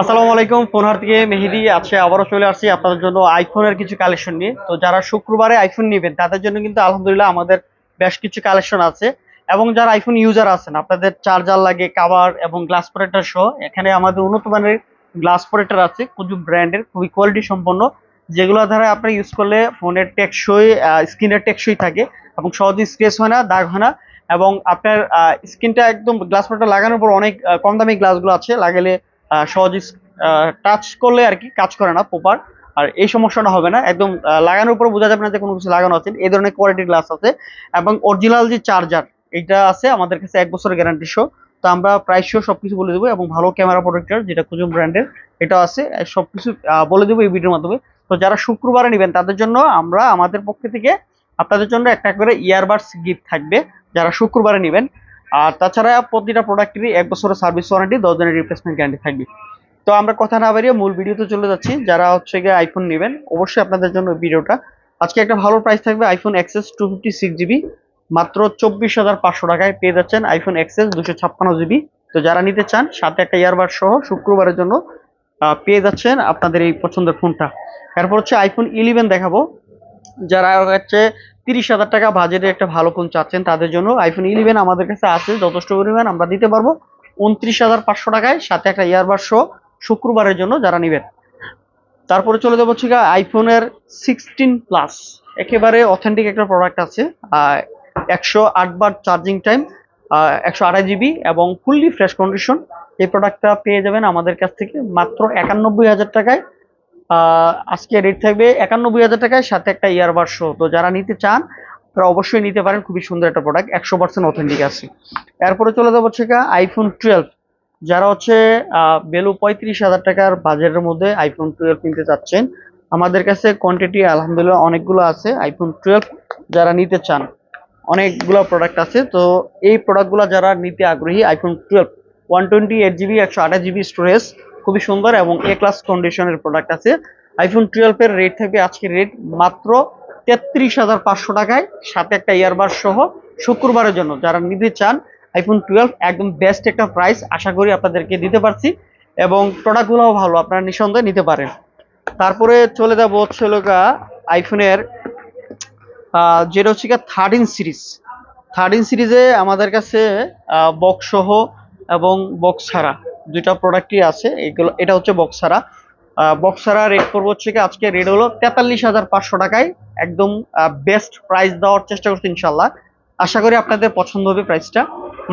আসসালামু আলাইকুম থেকে মেহেদি আছে আবারও চলে আসছি আপনাদের জন্য আইফোনের কিছু কালেকশন নিয়ে। তো যারা শুক্রবারে আইফোন নেবেন, তাদের জন্য কিন্তু আলহামদুলিল্লাহ আমাদের বেশ কিছু কালেকশন আছে। এবং যারা আইফোন ইউজার আছেন, আপনাদের চার্জার লাগে কাভার এবং গ্লাস প্রোটেক্টর সহ, এখানে আমাদের উন্নত মানের গ্লাস প্রোটেক্টর আছে কুজু ব্র্যান্ডের খুবই কোয়ালিটি সম্পন্ন। যেগুলো দ্বারা আপনি ইউজ করলে ফোনের টেকসই স্ক্রিনের টেকসই থাকে এবং সহজে স্ক্রেচ হয় না, দাগ হয় না। এবং আপনার স্ক্রিনটা একদম গ্লাস প্রোটেক্টর লাগানোর পর অনেক কম দামি গ্লাসগুলো আছে, লাগালে সহজে টাচ করলে আর কি কাজ করে না প্রপার আর এই সমস্যাটা হবে না। একদম লাগানোর উপর বোঝা যাবে না যে কোনো কিছু লাগানো আছে। এই ধরনের কোয়ালিটির গ্লাস আছে। এবং অরিজিনাল যে চার্জার এটা আছে আমাদের কাছে এক বছরের গ্যারান্টি শো তো আমরা প্রাইস শো সব কিছু বলে দেবো এবং ভালো ক্যামেরা প্রোটেক্টর যেটা কুজুম ব্র্যান্ডের এটা আছে। সব আহ, বলে দেবো এই ভিডিওর মাধ্যমে। তো যারা শুক্রবারে নেবেন তাদের জন্য আমরা আমাদের পক্ষ থেকে আপনাদের জন্য একটা করে ইয়ারবাডস গিফট থাকবে। যারা শুক্রবারে নেবেন আর তাছাড়া প্রতিটা প্রোডাক্টেরই এক বছরের সার্ভিস ওয়ারেন্টি দশ দিনের রিপ্লেসমেন্ট গ্যারান্টি থাকবে। তো আমরা কথা না বাড়িয়ে মূল ভিডিওতে চলে যাচ্ছি। যারা হচ্ছে গিয়ে আইফোন নেবেন, অবশ্যই আপনাদের জন্য ভিডিওটা। আজকে একটা ভালো প্রাইস থাকবে iPhone XS two fifty six GB মাত্র চব্বিশ হাজার পাঁচশো টাকায় পেয়ে যাচ্ছেন আইফোন এক্সেস দুশো ছাপ্পান্ন জিবি তো যারা নিতে চান, সাথে একটা ইয়ারবাড সহ শুক্রবারের জন্য পেয়ে যাচ্ছেন আপনাদের এই পছন্দের ফোনটা। এরপর হচ্ছে আইফোন ইলেভেন দেখাবো। যারা হচ্ছে তিরিশ হাজার টাকা বাজেটে একটা ভালো ফোন চাচ্ছেন তাদের জন্য আইফোন ইলেভেন আমাদের কাছে আছে, যথেষ্ট পরিমাণ, আমরা দিতে পারব। উনত্রিশ হাজার পাঁচশো টাকায় সাথে একটা ইয়ারবাড শো শুক্রবারের জন্য যারা নেবেন। তারপরে চলে যাব হচ্ছে আইফোনের সিক্সটিন প্লাস একেবারে অথেন্টিক একটা প্রোডাক্ট আছে একশো আট বার চার্জিং টাইম একশো আড়াই জিবি এবং ফুললি ফ্রেশ কন্ডিশন এই প্রোডাক্টটা পেয়ে যাবেন আমাদের কাছ থেকে মাত্র একানব্বই হাজার টাকায়। আজকে রেট থাকবে একানব্বই হাজার টাকায়, সাথে একটা ইয়ারবার শো তো যারা নিতে চান, তারা অবশ্যই নিতে পারেন, খুবই সুন্দর একটা প্রোডাক্ট একশো পার্সেন্ট অথেন্টিক আছে। এরপরে চলে যাব হচ্ছে আইফোন টুয়েলভ যারা হচ্ছে বেলু পঁয়ত্রিশ হাজার টাকার বাজেটের মধ্যে আইফোন টুয়েলভ কিনতে চাচ্ছেন, আমাদের কাছে কোয়ান্টিটি আলহামদুলিল্লাহ অনেকগুলো আছে। আইফোন টুয়েলভ যারা নিতে চান, অনেকগুলো প্রোডাক্ট আছে। তো এই প্রোডাক্টগুলো যারা নিতে আগ্রহী iPhone twelve one twenty eight GB একশো আঠাশ জিবি স্টোরেজ খুবই সুন্দর এবং এ ক্লাস কন্ডিশনের প্রোডাক্ট আছে। আইফোন টুয়েলভের রেট থাকবে আজকের রেট মাত্র তেত্রিশ হাজার পাঁচশো টাকায়। সাথে একটা ইয়ারবার সহ শুক্রবারের জন্য যারা নিতে চান আইফোন টুয়েলভ একদম বেস্ট একটা প্রাইস আশা করি আপনাদেরকে দিতে পারছি এবং প্রোডাক্টগুলোও ভালো, আপনারা নিঃসন্দেহে নিতে পারেন। তারপরে চলে যাব হচ্ছে গা আইফোনের যেটা হচ্ছে থার্টিন সিরিজ থার্টিন সিরিজে আমাদের কাছে বক্স সহ এবং বক্স ছাড়া। দুইটা প্রোডাক্টই আছে, এগুলো এটা হচ্ছে বক্স ছাড়া। বক্স ছাড়া রেট করব হচ্ছে কি, আজকে রেট হলো তেতাল্লিশ হাজার পাঁচশো টাকায়। একদম বেস্ট প্রাইস দেওয়ার চেষ্টা করছি ইনশাল্লাহ আশা করি আপনাদের পছন্দ হবে প্রাইসটা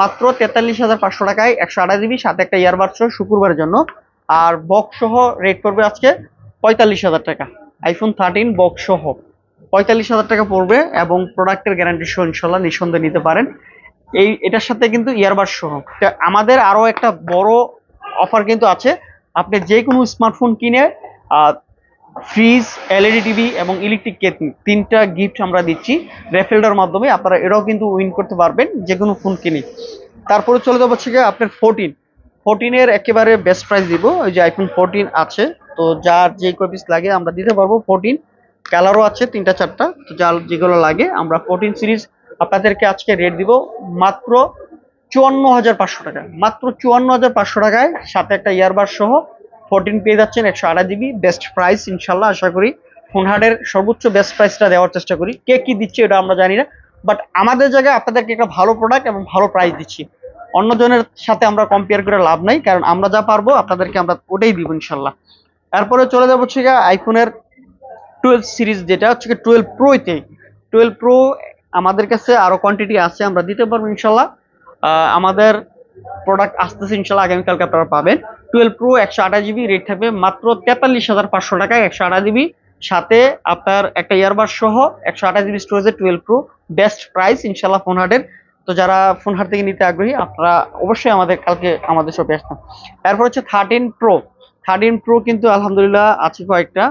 মাত্র তেতাল্লিশ হাজার পাঁচশো টাকায় একশো আঠাশ জিবি সাথে একটা ইয়ারবাড সহ শুক্রবারের জন্য। আর বক্স সহ রেট করবে আজকে পঁয়তাল্লিশ হাজার টাকা। আইফোন থার্টিন বক্স সহ। পঁয়তাল্লিশ হাজার টাকা পড়বে এবং প্রোডাক্টের গ্যারান্টি সহ ইনশাল্লাহ নিঃসন্দেহে নিতে পারেন। এই, এটার সাথে কিন্তু ইয়ারবাড সহ। আমাদের আরও একটা বড় অফার কিন্তু আছে। আপনি যে কোনো স্মার্টফোন কিনে ফ্রিজ এলইডি টিভি এবং ইলেকট্রিক কেটলি তিনটা গিফট আমরা দিচ্ছি রেফেলডার মাধ্যমে। আপনারা এটাও কিন্তু উইন করতে পারবেন যে কোনো ফোন কিনে। তারপরে চলে যাব হচ্ছে আপনার ফোরটিন ফোরটিনের একেবারে বেস্ট প্রাইস দিব। ওই যে আইফোন ফোরটিন আছে। তো যার যে কয় পিস লাগে আমরা দিতে পারব। ফোরটিন কালারও আছে তিনটা, চারটা। তো যার যেগুলো লাগে আমরা ফোরটিন সিরিজ আপনাদেরকে আজকে রেট দিব মাত্র চুয়ান্ন হাজার পাঁচশো টাকা। মাত্র চুয়ান্ন হাজার পাঁচশো টাকায় সাথে একটা ইয়ারবার সহ ফোরটিন পেয়ে যাচ্ছেন, একশো আঠাশ জিবি বেস্ট প্রাইস ইনশাল্লাহ আশা করি। ফোনহার্ডের সর্বোচ্চ বেস্ট প্রাইসটা দেওয়ার চেষ্টা করি। কে কি দিচ্ছে এটা আমরা জানি না বাট আমাদের জায়গায় আপনাদেরকে একটা ভালো প্রোডাক্ট এবং ভালো প্রাইস দিচ্ছি। অন্যজনের সাথে আমরা কম্পেয়ার করে লাভ নাই, কারণ আমরা যা পারব আপনাদেরকে আমরা ওটাই দিব ইনশাল্লাহ তারপরে চলে যাব হচ্ছে আইফোনের টুয়েলভ সিরিজ যেটা হচ্ছে টুয়েলভ প্রোতে টুয়েলভ প্রো আমাদের কাছে আরও কোয়ান্টিটি আছে, আমরা দিতে পারব ইনশাল্লাহ। আমাদের প্রোডাক্ট আসতেছে ইনশাল্লাহ, আগামীকালকে আপনারা পাবেন। টুয়েলভ প্রো একশো আঠাশ জিবি রেট থাকবে মাত্র তেতাল্লিশ হাজার পাঁচশো টাকায় একশো আঠাশ জিবি সাথে আপনার একটা ইয়ারবার সহ একশো আঠাশ জিবি স্টোরেজের টুয়েলভ প্রো বেস্ট প্রাইস ইনশাল্লাহ ফোন হাটের। তো যারা ফোন হাট থেকে নিতে আগ্রহী, আপনারা অবশ্যই আমাদের, কালকে আমাদের শপে আসবেন এরপর হচ্ছে থার্টিন প্রো থার্টিন প্রো কিন্তু আলহামদুলিল্লাহ আছে কয়েকটা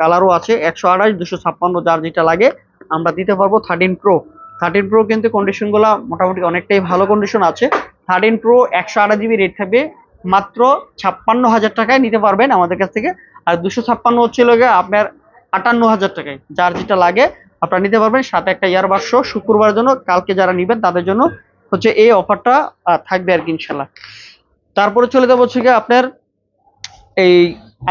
কালারও আছে। একশো আঠাশ, দুশো ছাপ্পান্ন, যার যেটা লাগে। আমরা দিতে পারব থার্টিন প্রো থার্টিন প্রো কিন্তু কন্ডিশনগুলো মোটামুটি অনেকটাই ভালো কন্ডিশন আছে। থার্টিন প্রো একশো আঠাশ জিবি রেট থাকবে। মাত্র ছাপ্পান্ন হাজার টাকায় নিতে পারবেন আমাদের কাছ থেকে। আর দুশো ছাপ্পান্ন হচ্ছিল আপনার আটান্ন হাজার টাকায়। যার যেটা লাগে আপনারা নিতে পারবেন। সাথে একটা ইয়ারবাড শো শুক্রবারের জন্য, কালকে যারা নেবেন তাদের জন্য হচ্ছে এই অফারটা থাকবে আর কি ইনশাল্লাহ তারপরে চলে যাব হচ্ছে আপনার এই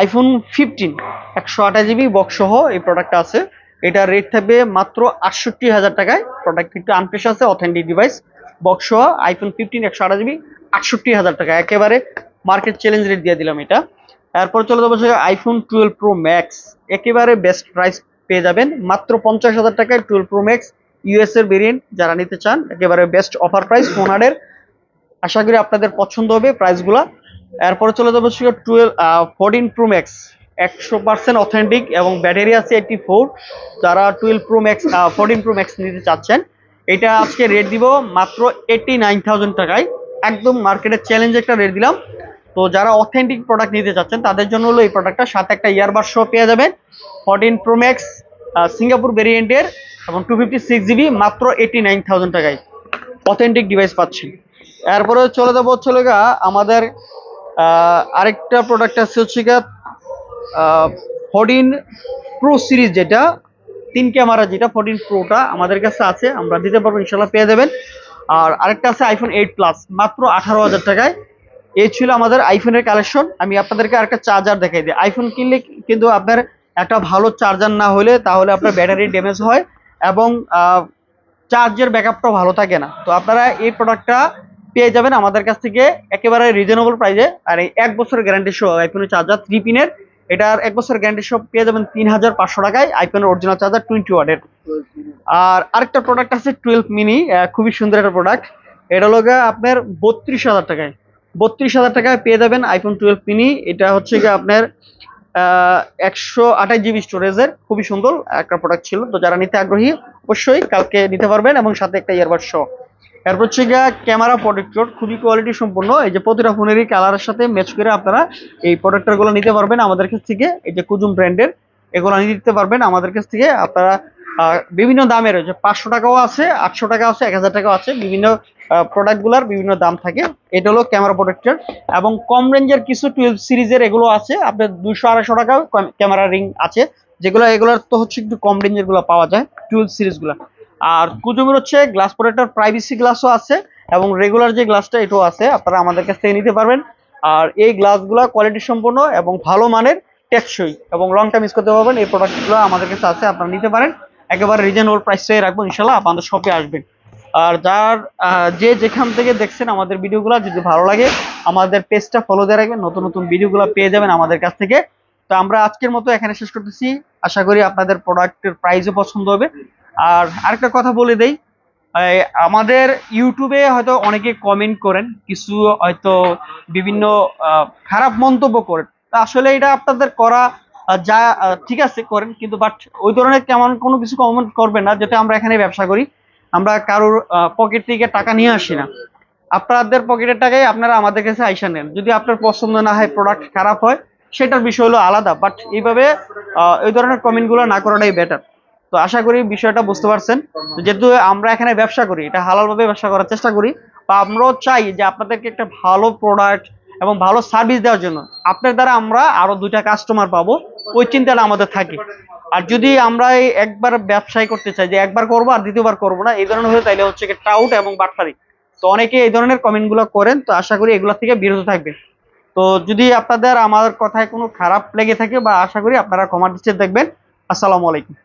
আইফোন ফিফটিন একশো আঠাশ জিবি বক্স সহ এই প্রোডাক্টটা আছে। এটার রেট থাকবে মাত্র আটষট্টি হাজার টাকায়। প্রোডাক্ট কিন্তু আনফ্রেশ আছে authentic device box iPhone fifteen একশো আঠাশ জিবি আটষট্টি হাজার টাকা একেবারে মার্কেট চ্যালেঞ্জ রেট দিয়ে দিলাম এটা। এরপর চলে যাব আইফোন টুয়েলভ প্রো ম্যাক্স একেবারে বেস্ট প্রাইস পেয়ে যাবেন। মাত্র পঞ্চাশ হাজার টাকায় টুয়েলভ প্রো ম্যাক্স ইউএস এর ভেরিয়েন্ট যারা নিতে চান, একেবারে বেস্ট অফার প্রাইস ফোনারের আশা করি আপনাদের পছন্দ হবে প্রাইসগুলা এরপরে চলে যাব টুয়েলভ ফোরটিন প্রো ম্যাক্স একশো পার্সেন্ট অথেন্টিক এবং ব্যাটারি আছে এইটটি ফোর। যারা twelve pro max fourteen pro max নিতে চাচ্ছেন, এটা আজকে রেট দিব মাত্র এইটি নাইন টাকায়। একদম মার্কেটের চ্যালেঞ্জ একটা রেট দিলাম। তো যারা অথেন্টিক প্রোডাক্ট নিতে চাচ্ছেন, তাদের জন্য হলো এই প্রোডাক্টটা সাথে একটা ইয়ারবাড সহ পেয়ে যাবেন। ফোরটিন প্রো ম্যাক্স সিঙ্গাপুর ভেরিয়েন্টের এবং টু ফিফটি সিক্স জিবি মাত্র এইটি নাইন টাকায় অথেন্টিক ডিভাইস পাচ্ছেন। এরপরে চলে যাব হচ্ছে আমাদের আরেকটা প্রোডাক্ট আছে হচ্ছে ফোরটিন প্রো সিরিজ যেটা, তিন ক্যামেরা যেটা ফোরটিন প্রোটা আমাদের কাছে আছে, আমরা দিতে পারব ইনশাল্লাহ পেয়ে যাবেন। আর আরেকটা আছে আইফোন এইট প্লাস মাত্র আঠারো হাজার টাকায়। এই ছিল আমাদের আইফোনের কালেকশন আমি আপনাদেরকে আরেকটা চার্জার দেখাই দিই। আইফোন কিনলে কিন্তু আপনার একটা ভালো চার্জার না হলে তাহলে আপনার ব্যাটারি ড্যামেজ হয় এবং চার্জের ব্যাকআপটাও ভালো থাকে না। তো আপনারা এই প্রোডাক্টটা পেয়ে যাবেন আমাদের কাছ থেকে একেবারে রিজনেবল প্রাইসে আর এই এক বছরের গ্যারান্টি সহ আইফোনের চার্জার থ্রি পিনের এটার এক বছর গ্যারান্টি সহ পেয়ে যাবেন তিন হাজার পাঁচশো টাকায় আইফোনের অরিজিনাল চার্জার টোয়েন্টি ওয়ার্ডের আর আরেকটা প্রোডাক্ট আছে টুয়েলভ মিনি খুবই সুন্দর একটা প্রোডাক্ট এটা হলো আপনার বত্রিশ হাজার টাকায়। বত্রিশ হাজার টাকায় পেয়ে যাবেন আইফোন টুয়েলভ মিনি এটা হচ্ছে গিয়ে আপনার একশো আঠাশ জিবি স্টোরেজের খুবই সুন্দর একটা প্রোডাক্ট ছিল। তো যারা নিতে আগ্রহী, অবশ্যই কালকে নিতে পারবেন এবং সাথে একটা ইয়ারবাড সহ। এরপর হচ্ছে গিয়ে ক্যামেরা প্রোটেক্টর খুবই কোয়ালিটি সম্পূর্ণ এই যে প্রতিটা ফোনেরই কালারের সাথে ম্যাচ করে আপনারা এই প্রোটেক্টরগুলো নিতে পারবেন আমাদের কাছ থেকে। এই যে কুজুম ব্র্যান্ডের এগুলো নিতে পারবেন আমাদের কাছ থেকে। আপনারা বিভিন্ন দামের যে পাঁচশো টাকাও আছে, আটশো টাকা আছে, এক হাজার টাকাও আছে, বিভিন্ন প্রোডাক্টগুলার বিভিন্ন দাম থাকে। এটা হলো ক্যামেরা প্রোটেক্টর এবং কম রেঞ্জের কিছু টুয়েলভ সিরিজের এগুলো আছে। আপনার দুইশো, আড়াইশো টাকা ক্যামেরা রিং আছে। যেগুলো, এগুলোর তো হচ্ছে একটু কম রেঞ্জেরগুলো পাওয়া যায় টুয়েলভ সিরিজগুলা আর কুজুমের হচ্ছে গ্লাস প্রোটেক্টর প্রাইভেসি গ্লাসও আছে এবং রেগুলার যে গ্লাসটা এটাও আছে। আপনারা আমাদের কাছ থেকে নিতে পারবেন। আর এই গ্লাসগুলো কোয়ালিটি সম্পন্ন এবং ভালো মানের টেকসই এবং লং টাইম ইউজ করতে পারবেন। এই প্রোডাক্টগুলো আমাদের কাছে আছে আপনারা নিতে পারেন। একেবারে রিজনেবল প্রাইসে রাখব ইনশাল্লাহ আপনাদের শপে আসবেন। আর যার যে যেখান থেকে দেখছেন আমাদের ভিডিওগুলো যদি ভালো লাগে আমাদের পেজটা ফলো দিয়ে রাখবেন। নতুন নতুন ভিডিওগুলো পেয়ে যাবেন আমাদের কাছ থেকে। তো আমরা আজকের মতো এখানে শেষ করতেছি। আশা করি আপনাদের প্রোডাক্টের প্রাইসও পছন্দ হবে। আর আরেকটা কথা বলে দেই আমাদের ইউটিউবে হয়তো অনেকে কমেন্ট করেন, কিছু হয়তো বিভিন্ন খারাপ মন্তব্য করেন। তা আসলে এটা আপনাদের করা যা ঠিক আছে করেন, কিন্তু বাট ওই ধরনের কেমন কোনো কিছু কমেন্ট করবেন না যেটা আমরা এখানে ব্যবসা করি। আমরা কারোর পকেট থেকে টাকা নিয়ে আসি না। আপনাদের পকেটের টাকায় আপনারা আমাদের কাছে আইসা নেন। যদি আপনার পছন্দ না হয় প্রোডাক্ট খারাপ হয়, সেটার বিষয় হলো আলাদা। বাট এইভাবে এই ধরনের কমেন্টগুলো না করাটাই বেটার তো আশা করি বিষয়টা বুঝতে পারছেন। যেহেতু আমরা এখানে ব্যবসা করি, এটা হালালভাবে ব্যবসা করার চেষ্টা করি বা আমরাও চাই যে আপনাদেরকে একটা ভালো প্রোডাক্ট এবং ভালো সার্ভিস দেওয়ার জন্য। আপনার দ্বারা আমরা আরও দুইটা কাস্টমার পাবো, ওই চিন্তাটা আমাদের থাকে। আর যদি আমরা একবার ব্যবসায় করতে চাই, যে একবার করব আর দ্বিতীয়বার করব না, এই ধরনের হলে তাইলে হচ্ছে টাউট এবং বাটফারি তো অনেকে এই ধরনের কমেন্টগুলো করেন, তো আশা করি এগুলো থেকে বিরত থাকবেন তো যদি আপনাদের আমার কথায় কোনো খারাপ লেগে থাকে বা আশা করি আপনারা কমার দৃষ্টিতে দেখবেন। আসসালামু আলাইকুম।